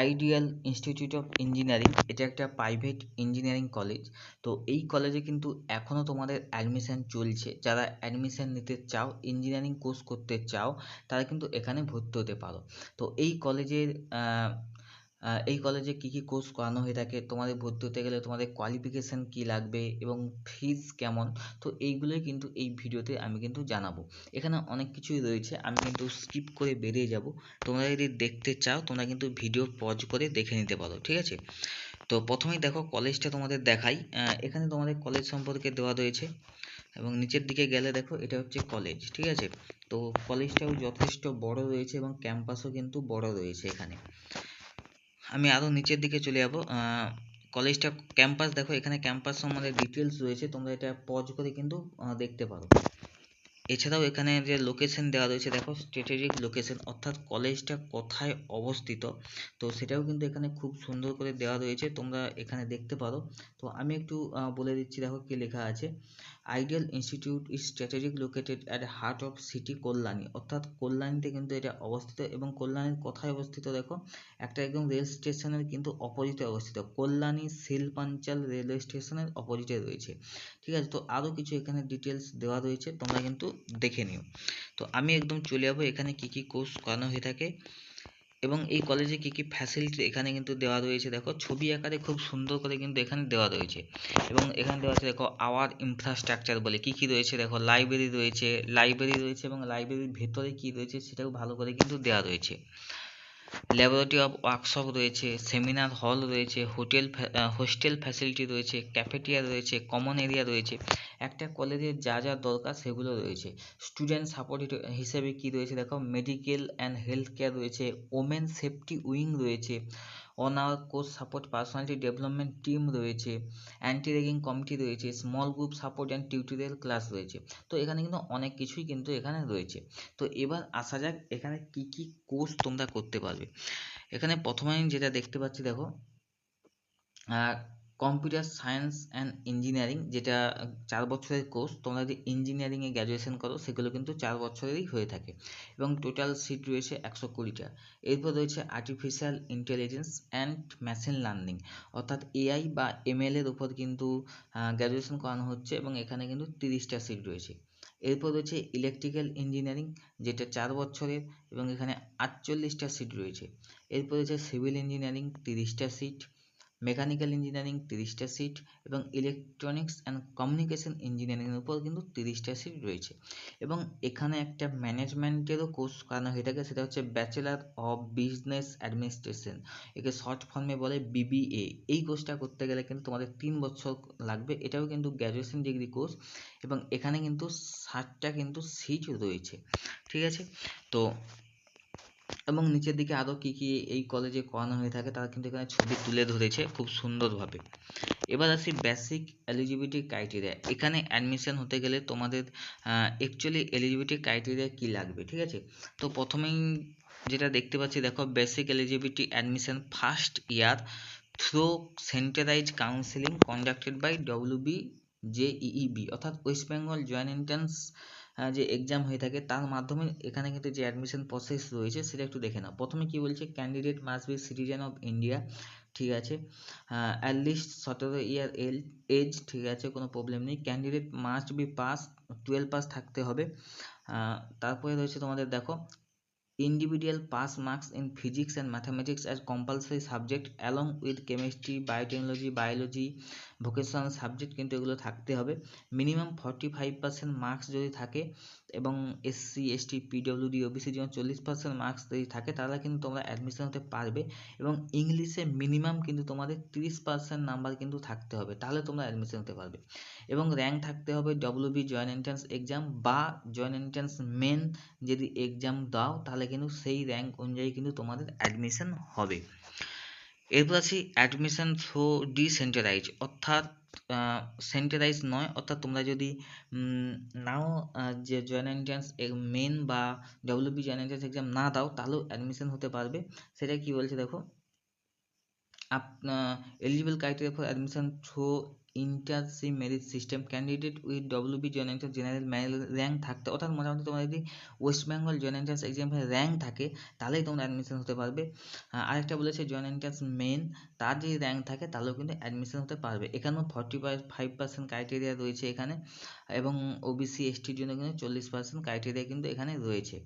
Ideal institute of engineering, এটা একটা private engineering college. তো এই কলেজে কিন্তু এখনও তোমাদের অ্যাডমিশান চলছে। যারা অ্যাডমিশান নিতে চাও ইঞ্জিনিয়ারিং কোর্স করতে চাও, তারা কিন্তু এখানে ভর্তি হতে পারো। তো এই কলেজের এই কলেজে কী কী কোর্স করানো হয়ে থাকে? তোমাদের ভর্তি হতে গেলে তোমাদের কোয়ালিফিকেশান কী লাগবে? এবং ফিজ কেমন? তো এইগুলোই কিন্তু এই ভিডিওতে আমি কিন্তু জানাব। এখানে অনেক কিছুই রয়েছে, আমি কিন্তু স্কিপ করে বেরিয়ে যাব। তোমরা যদি দেখতে চাও, তোমরা কিন্তু ভিডিও পজ করে দেখে নিতে পারো, ঠিক আছে? তো প্রথমেই দেখো কলেজটা তোমাদের দেখাই। এখানে তোমাদের কলেজ সম্পর্কে দেওয়া রয়েছে। এবং নিচের দিকে গেলে দেখো, এটা হচ্ছে কলেজ ঠিক আছে? তো কলেজটাও যথেষ্ট বড় রয়েছে এবং ক্যাম্পাসও কিন্তু বড় রয়েছে এখানে। আমি আরও নিচের দিকে চলে যাব। কলেজটা ক্যাম্পাস দেখো, এখানে ক্যাম্পাস সম্বন্ধে ডিটেলস রয়েছে, তোমরা এটা পজ করে কিন্তু দেখতে পারো। এছাড়াও এখানে যে লোকেশন দেওয়া রয়েছে, দেখো স্ট্র্যাটেজিক লোকেশন অর্থাৎ কলেজটা কোথায় অবস্থিত, তো সেটাও কিন্তু এখানে খুব সুন্দর করে দেওয়া রয়েছে, তোমরা এখানে দেখতে পারো। তো আমি একটু বলে দিচ্ছি দেখো কি লেখা আছে। Ideal Institute is strategic located at heart of city Kalyani, অর্থাৎ কল্যাণীতে কিন্তু এটা অবস্থিত এবং কল্যাণীর কোথায় অবস্থিত দেখো? একটা একদম রেল স্টেশনের কিন্তু অপোজিটে অবস্থিত, কল্যাণী শিল্পাঞ্চল রেলওয়ে স্টেশনের অপোজিটে রয়েছে। ঠিক আছে, তো আরও কিছু এখানে ডিটেলস দেওয়া রয়েছে, তোমরা কিন্তু দেখে নিও। তো আমি একদম চলে যাব। এখানে কি কি কোর্স করানো হয়ে থাকে এবং এই কলেজে কি কি ফ্যাসিলিটি এখানে কিন্তু দেওয়া রয়েছে। দেখো, ছবি আকারে খুব সুন্দর করে কিন্তু এখানে দেওয়া রয়েছে। এবং এখানে দেওয়া আছে, দেখো আওয়ার ইনফ্রাস্ট্রাকচার বলে কি কি রয়েছে? দেখো লাইব্রেরি রয়েছে লাইব্রেরি রয়েছে এবং লাইব্রেরির ভেতরে কি রয়েছে সেটাও ভালো করে কিন্তু দেওয়া রয়েছে। ল্যাবরেটরি অফ ওয়ার্কশপ রয়েছে সেমিনার হল রয়েছে হোটেল হোস্টেল ফ্যাসিলিটি রয়েছে ক্যাফেটেরিয়া রয়েছে কমন এরিয়া রয়েছে। একটা কলেজের যা যা দরকার সেগুলো রয়েছে। স্টুডেন্ট সাপোর্ট হিসেবে কী রয়েছে দেখো? মেডিকেল অ্যান্ড হেলথ কেয়ার রয়েছে। ওমেন সেফটি উইং রয়েছে। On our course support personality development team রয়েছে অ্যান্টি রেগিং কমিটি রয়েছে small group support and tutorial class রয়েছে। তো এখানে কিন্তু অনেক কিছুই কিন্তু এখানে রয়েছে। তো এবার আসা যাক এখানে কি কি কোর্স তোমরা করতে পারবে। এখানে প্রথমে যেটা দেখতে পাচ্ছি দেখো কম্পিউটার সায়েন্স অ্যান্ড ইঞ্জিনিয়ারিং যেটা চার বছরের কোর্স, তোমরা যদি ইঞ্জিনিয়ারিংয়ে গ্র্যাজুয়েশন করো, সেগুলো কিন্তু চার বছরেরই হয়ে থাকে এবং টোটাল সিট রয়েছে একশো কুড়িটা। এরপর রয়েছে artificial intelligence and machine learning অর্থাৎ এআই বা এমএলের উপর কিন্তু গ্র্যাজুয়েশন করানো হচ্ছে এবং এখানে কিন্তু তিরিশটা সিট রয়েছে। এরপর রয়েছে ইলেকট্রিক্যাল ইঞ্জিনিয়ারিং যেটা চার বছরের এবং এখানে আটচল্লিশটা সিট রয়েছে। এরপর রয়েছে সিভিল ইঞ্জিনিয়ারিং তিরিশটা সিট মেকানিক্যাল ইঞ্জিনিয়ারিং তিরিশটা সিট এবং ইলেকট্রনিক্স অ্যান্ড কমিউনিকেশন ইঞ্জিনিয়ারিংয়ের উপর কিন্তু তিরিশটা সিট রয়েছে। এবং এখানে একটা ম্যানেজমেন্টেরও কোর্স করানো হয়ে থাকে, সেটা হচ্ছে ব্যাচেলার অফ বিজনেস অ্যাডমিনিস্ট্রেশন একে শর্ট ফর্মে বলে বিবিএ এই কোর্সটা করতে গেলে কিন্তু তোমাদের তিন বছর লাগবে, এটাও কিন্তু গ্র্যাজুয়েশন ডিগ্রি কোর্স এবং এখানে কিন্তু ষাটটা কিন্তু সিট রয়েছে। ঠিক আছে? তো এবং নিচের দিকে আরও কী কী এই কলেজে করানো হয়ে থাকে, তারা কিন্তু এখানে ছবি তুলে ধরেছে খুব সুন্দরভাবে। এবার আসি বেসিক এলিজিবিলিটি ক্রাইটেরিয়া এখানে অ্যাডমিশন হতে গেলে তোমাদের অ্যাকচুয়ালি এলিজিবিলিটি ক্রাইটেরিয়া কী লাগবে, ঠিক আছে? তো প্রথমেই যেটা দেখতে পাচ্ছি, দেখো basic eligibility admission first year through centralise counselling conducted by WB JEEB অর্থাৎ ওয়েস্ট বেঙ্গল জয়েন্ট এন্ট্রান্স যে এক্সাম হয়ে থাকে, তার মাধ্যমে এখানে কিন্তু যে অ্যাডমিশন প্রসেস রয়েছে, সেটা একটু দেখে নাও। প্রথমে কী বলছে? Candidate must be citizen of India ঠিক আছে? অ্যাটলিস্ট সতেরো ইয়ার এল এজ ঠিক আছে? কোনো প্রবলেম নেই। Candidate must be pass twelve pass থাকতে হবে। তারপরে রয়েছে তোমাদের, দেখো, individual pass marks in physics and mathematics as compulsory subject along with chemistry, biotechnology, biology vocational subject কিন্তু এগুলো থাকতে হবে। Minimum forty five percent marks যদি থাকে এবং এসসি এসটি পিডব্লিউডি ওবিসি যেমন চল্লিশ পার্সেন্ট মার্কস যদি থাকে, তাহলে কিন্তু তোমরা অ্যাডমিশন হতে পারবে এবং ইংলিশে মিনিমাম কিন্তু তোমাদের তিরিশ পার্সেন্ট নাম্বার কিন্তু থাকতে হবে, তাহলে তোমরা অ্যাডমিশন হতে পারবে। এবং র্যাঙ্ক থাকতে হবে ডব্লিউবি জয়েন্ট এন্ট্রান্স এক্সাম বা জয়েন্ট এন্ট্রান্স মেন যদি এক্সাম দাও, তাহলে কিন্তু সেই র্যাঙ্ক অনুযায়ী কিন্তু তোমাদের অ্যাডমিশন হবে। এরপর আছি অ্যাডমিশন থ্রো ডিসেন্ট্রালাইজ অর্থাৎ সেন্ট্রালাইজ নয়, অর্থাৎ তোমরা যদি নাও যে জয়েন্ট এন্ট্রান্স মেন বা ডব্লিউবি জয়েন্ট এন্ট্রান্স এক্সাম না দাও, তাহলেও অ্যাডমিশন হতে পারবে। সেটা কি বলছে দেখো? Up eligible criteria for admission through inter se merit system candidate with WB joint entrance general rank থাকতে, অর্থাৎ মোটামুটি তোমার যদি ওয়েস্ট বেঙ্গল জয়েন এন্ট্রান্স এক্সামে র্যাঙ্ক থাকে, তাহলেই তোমরা অ্যাডমিশন হতে পারবে। আরেকটা বলেছে জয়েন এন্ট্রান্স মেন তার যদি র্যাঙ্ক থাকে, তাহলেও কিন্তু অ্যাডমিশন হতে পারবে। এখানেও ফর্টি ফাইভ পার্সেন্ট ক্রাইটেরিয়া রয়েছে এখানে, এবং ওবিসি এসটির জন্য কিন্তু চল্লিশ পার্সেন্ট ক্রাইটেরিয়া কিন্তু এখানে রয়েছে।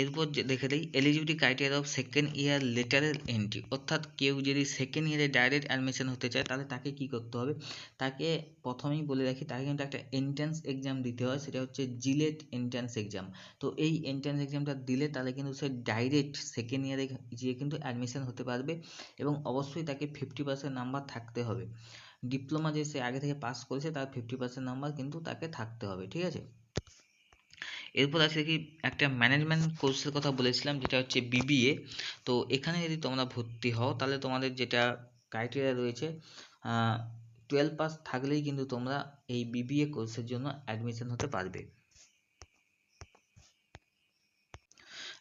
এরপর দেখে দিই eligibility criteria of second year lateral entry অর্থাৎ কেউ যদি সেকেন্ড ইয়ারে ডাইরেক্ট অ্যাডমিশন হতে চায়, তাহলে তাকে কি করতে হবে? তাকে প্রথমেই বলে রাখি, তাকে কিন্তু একটা এন্ট্রান্স এক্সাম দিতে হয়, সেটা হচ্ছে জিলেট এন্ট্রান্স এক্সাম তো এই এন্ট্রান্স এক্সামটা দিলে তাহলে কিন্তু সে ডাইরেক্ট সেকেন্ড ইয়ারে গিয়ে কিন্তু অ্যাডমিশন হতে পারবে এবং অবশ্যই তাকে ফিফটি পার্সেন্ট নাম্বার থাকতে হবে। ডিপ্লোমা যে সে আগে থেকে পাস করেছে, তার ফিফটি পার্সেন্ট নাম্বার কিন্তু তাকে থাকতে হবে, ঠিক আছে? এরপর আছে কি একটা ম্যানেজমেন্ট কোর্সের কথা বলেছিলাম, যেটা হচ্ছে বিবিএ তো এখানে যদি তোমরা ভর্তি হও, তাহলে তোমাদের যেটা ক্রাইটেরিয়া রয়েছে টুয়েলভ পাস থাকলেই কিন্তু তোমরা এই বিবিএ কোর্সের জন্য অ্যাডমিশন হতে পারবে।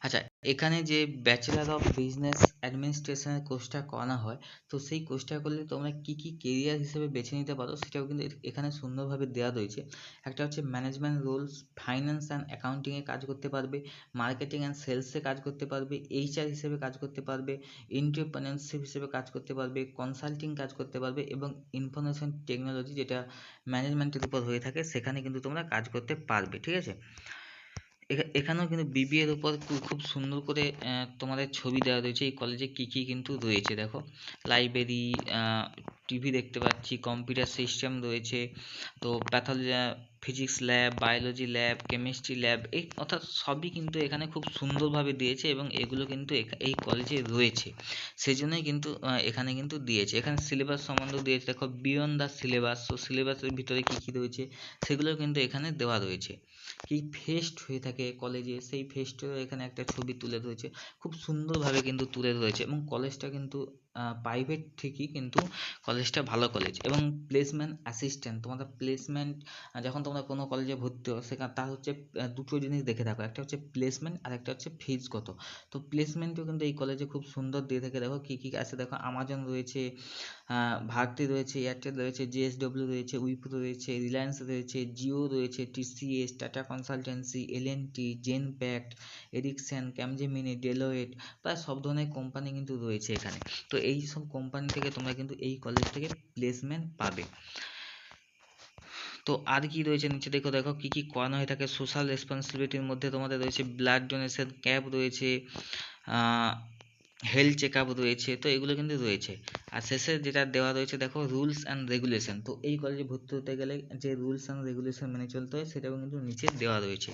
আচ্ছা এখানে যে ব্যাচেলার অফ বিজনেস অ্যাডমিনিস্ট্রেশনের কোর্সটা করানো হয়, তো সেই কোর্সটা করলে তোমরা কী কী কেরিয়ার হিসেবে বেছে নিতে পারো সেটাও কিন্তু এখানে সুন্দরভাবে দেওয়া রয়েছে। একটা হচ্ছে ম্যানেজমেন্ট রোলস ফাইন্যান্স অ্যান্ড অ্যাকাউন্টিংয়ে কাজ করতে পারবে মার্কেটিং অ্যান্ড সেলসে কাজ করতে পারবে এইচআর হিসেবে কাজ করতে পারবে এন্টারপ্রেনারশিপ হিসেবে কাজ করতে পারবে কনসাল্টিং কাজ করতে পারবে এবং ইনফরমেশন টেকনোলজি যেটা ম্যানেজমেন্টের উপর হয়ে থাকে, সেখানে কিন্তু তোমরা কাজ করতে পারবে, ঠিক আছে? এখানেও কিন্তু বিবিএর উপর খুব সুন্দর করে তোমাদের ছবি দেওয়া রয়েছে। এই কলেজে কী কী কিন্তু রয়েছে, দেখো। লাইব্রেরি টিভি দেখতে পাচ্ছি কম্পিউটার সিস্টেম রয়েছে। তো pathology physics lab biology lab chemistry lab এই অর্থাৎ সবই কিন্তু এখানে খুব সুন্দরভাবে দিয়েছে এবং এগুলো কিন্তু এই কলেজে রয়েছে। সেই জন্যই কিন্তু এখানে কিন্তু দিয়েছে। এখানে সিলেবাস সম্বন্ধেও দিয়েছে। দেখো বিয়ন্ড দ্য সিলেবাস তো সিলেবাসের ভিতরে কী কী রয়েছে সেগুলো কিন্তু এখানে দেওয়া রয়েছে। কি ফেস্ট হয়ে থাকে কলেজে সেই ফেস্টেরও এখানে একটা ছবি তুলে ধরেছে। খুব সুন্দরভাবে কিন্তু তুলে ধরেছে এবং কলেজটা কিন্তু প্রাইভেট ঠিকই কিন্তু কলেজটা ভালো কলেজ এবং প্লেসমেন্ট অ্যাসিস্ট্যান্ট তোমাদের প্লেসমেন্ট যখন তোমরা কোনো কলেজে ভর্তি হও, সেখানে তার হচ্ছে দুটো জিনিস দেখে থাকো। একটা হচ্ছে প্লেসমেন্ট আর একটা হচ্ছে ফিজ কত। তো প্লেসমেন্টও কিন্তু এই কলেজে খুব সুন্দর দিয়ে থাকে। দেখো কী কী আছে। দেখো আমাজন রয়েছে ভারতী রয়েছে, এয়ারটেল রয়েছে জিএসডব্লিউ রয়েছে উইপ্রো রয়েছে, রিলায়েন্স রয়েছে, জিও রয়েছে TCS Tata consultancy, L N T, Genpact, Ericsson, Capgemini, Deloitte, প্রায় সব ধরনের কোম্পানি কিন্তু রয়েছে এখানে। তো এই সব কোম্পানি থেকে তোমরা কিন্তু এই কলেজ থেকে প্লেসমেন্ট পাবে। তো আর কি রয়েছে নিচে দেখো দেখো কী কী করানো হয়ে থাকে। সোশ্যাল রেসপন্সিবিলিটির মধ্যে তোমাদের রয়েছে ব্লাড ডোনেশন ক্যাম্প রয়েছে হেলথ চেক আপ রয়েছে, তো এগুলো কিন্তু রয়েছে। আর শেষে যেটা দেওয়া রয়েছে, দেখো রুলস অ্যান্ড রেগুলেশন তো এই কলেজে ভর্তি হতে গেলে যে রুলস অ্যান্ড রেগুলেশন মেনে চলতে হয়, সেটাও কিন্তু নিচে দেওয়া রয়েছে।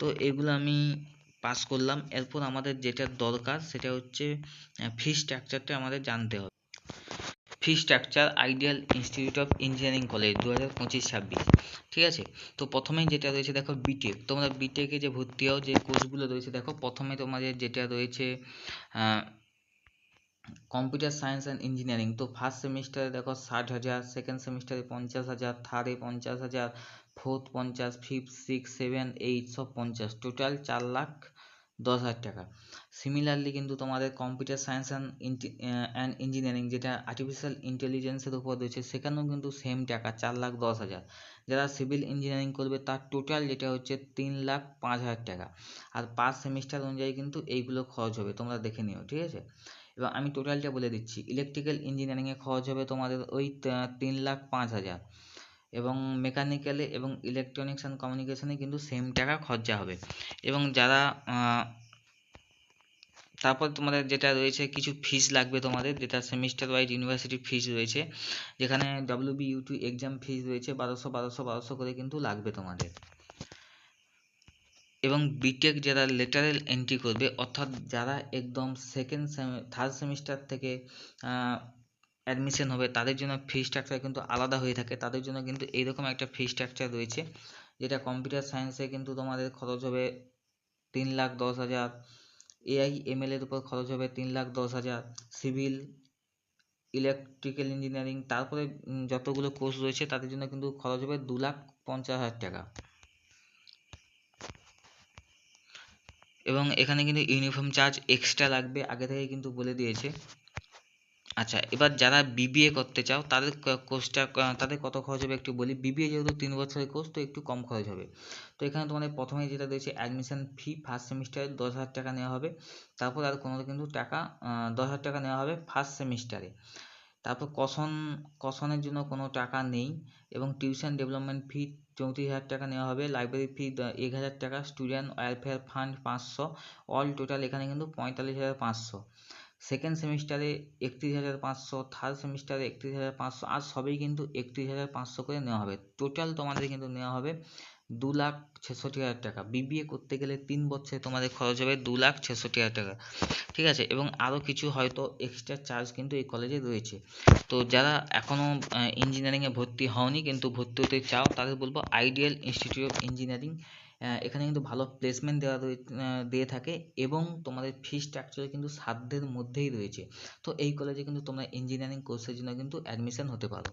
তো এগুলো আমি পাস করলাম। এরপর আমাদের যেটা দরকার, সেটা হচ্ছে ফি স্ট্রাকচারটা আমাদের জানতে হবে। Fee structure Ideal Institute of Engineering college দু হাজার পঁচিশ ছাব্বিশ। ঠিক আছে? তো প্রথমেই যেটা রয়েছে, দেখো বিটেক তোমরা বিটেকে যে ভর্তি হও, যে কোর্সগুলো রয়েছে, দেখো প্রথমে তোমাদের যেটা রয়েছে কম্পিউটার সায়েন্স অ্যান্ড ইঞ্জিনিয়ারিং তো ফার্স্ট সেমিস্টারে দেখো ষাট হাজার সেকেন্ড সেমিস্টারে পঞ্চাশ হাজার থার্ডে পঞ্চাশ হাজার ফোর্থ পঞ্চাশ ফিফথ সিক্স সেভেন এইট সব পঞ্চাশ। টোটাল চার লাখ দশ হাজার টাকা। সিমিলারলি কিন্তু তোমাদের computer science and and engineering যেটা আর্টিফিশিয়াল ইন্টেলিজেন্সের উপর রয়েছে, সেখানেও কিন্তু সেম টাকা, চার লাখ দশ হাজার। যারা সিভিল ইঞ্জিনিয়ারিং করবে, তার টোটাল যেটা হচ্ছে তিন লাখ পাঁচ হাজার টাকা। আর পাঁচ সেমিস্টার অনুযায়ী কিন্তু এইগুলো খরচ হবে, তোমরা দেখে নিও, ঠিক আছে? এবার আমি টোটালটা বলে দিচ্ছি। ইলেকট্রিক্যাল ইঞ্জিনিয়ারিংয়ে খরচ হবে তোমাদের ওই তিন লাখ পাঁচ হাজার। এবং মেকানিক্যালে এবং ইলেকট্রনিক্স অ্যান্ড কমিউনিকেশনে কিন্তু সেম টাকা খরচা হবে। এবং যারা তারপর তোমাদের যেটা রয়েছে, কিছু ফিস লাগবে তোমাদের, যেটা সেমিস্টার ওয়াইজ ইউনিভার্সিটি ফিস রয়েছে, যেখানে বি ইউটি এক্সাম ফিস রয়েছে বারোশো বারোশো বারোশো করে কিন্তু লাগবে তোমাদের। এবং বিটেক যারা লেটারেল এন্ট্রি করবে, অর্থাৎ যারা একদম সেকেন্ড থার্ড সেমিস্টার থেকে অ্যাডমিশন হবে, তাদের জন্য ফি স্ট্রাকচার কিন্তু আলাদা হয়ে থাকে। তাদের জন্য কিন্তু এইরকম একটা ফি স্ট্রাকচার রয়েছে, যেটা কম্পিউটার সায়েন্সে কিন্তু তোমাদের খরচ হবে তিন লাখ দশ হাজার এআই এমএল এর উপর খরচ হবে তিন লাখ দশ হাজার সিভিল ইলেকট্রিক্যাল ইঞ্জিনিয়ারিং তারপরে যতগুলো কোর্স রয়েছে তাদের জন্য কিন্তু খরচ হবে দু লাখ পঞ্চাশ হাজার টাকা। এবং এখানে কিন্তু ইউনিফর্ম চার্জ এক্সট্রা লাগবে, আগে থেকে কিন্তু বলে দিয়েছে। আচ্ছা এবার যারা বিবিএ করতে চাও, তাদের কোর্সটা তাদের কত খরচ হবে একটু বলি? বিবিএ যেহেতু তিন বছরের কোর্স তো একটু কম খরচ হবে। তো এখানে তোমাদের প্রথমে যেটা রয়েছে অ্যাডমিশন ফি ফার্স্ট সেমিস্টারে দশ হাজার টাকা নেওয়া হবে। তারপর আর কোনো কিন্তু টাকা দশ হাজার টাকা নেওয়া হবে ফার্স্ট সেমিস্টারে তারপর কশন কশনের জন্য কোনো টাকা নেই এবং টিউশন ডেভেলপমেন্ট ফি চৌত্রিশ হাজার টাকা নেওয়া হবে। লাইব্রেরি ফি এক হাজার টাকা স্টুডেন্ট ওয়েলফেয়ার ফান্ড পাঁচশো। অল টোটাল এখানে কিন্তু পঁয়তাল্লিশ হাজার পাঁচশো। সেকেন্ড সেমিস্টারে একত্রিশ হাজার পাঁচশো থার্ড সেমিস্টারে একত্রিশ হাজার পাঁচশো, আর সবই কিন্তু একত্রিশ হাজার পাঁচশো করে নেওয়া হবে। টোটাল তোমাদের কিন্তু নেওয়া হবে দু লাখ ছেষট্টি হাজার টাকা। বিবিএ করতে গেলে তিন বছরে তোমাদের খরচ হবে দু লাখ ছেষট্টি হাজার টাকা। ঠিক আছে? এবং আরও কিছু হয়তো এক্সট্রা চার্জ কিন্তু এই কলেজে রয়েছে। তো যারা এখনও ইঞ্জিনিয়ারিংয়ে ভর্তি হওনি কিন্তু ভর্তি হতে চাও, তাদের বলব আইডিয়াল ইনস্টিটিউট অফ ইঞ্জিনিয়ারিং এখানে কিন্তু ভালো প্লেসমেন্ট দেওয়া দিয়ে থাকে এবং তোমাদের ফি স্ট্রাকচার কিন্তু সাধ্যের মধ্যেই রয়েছে। তো এই কলেজে কিন্তু তোমরা ইঞ্জিনিয়ারিং কোর্সের জন্য কিন্তু অ্যাডমিশন হতে পারো।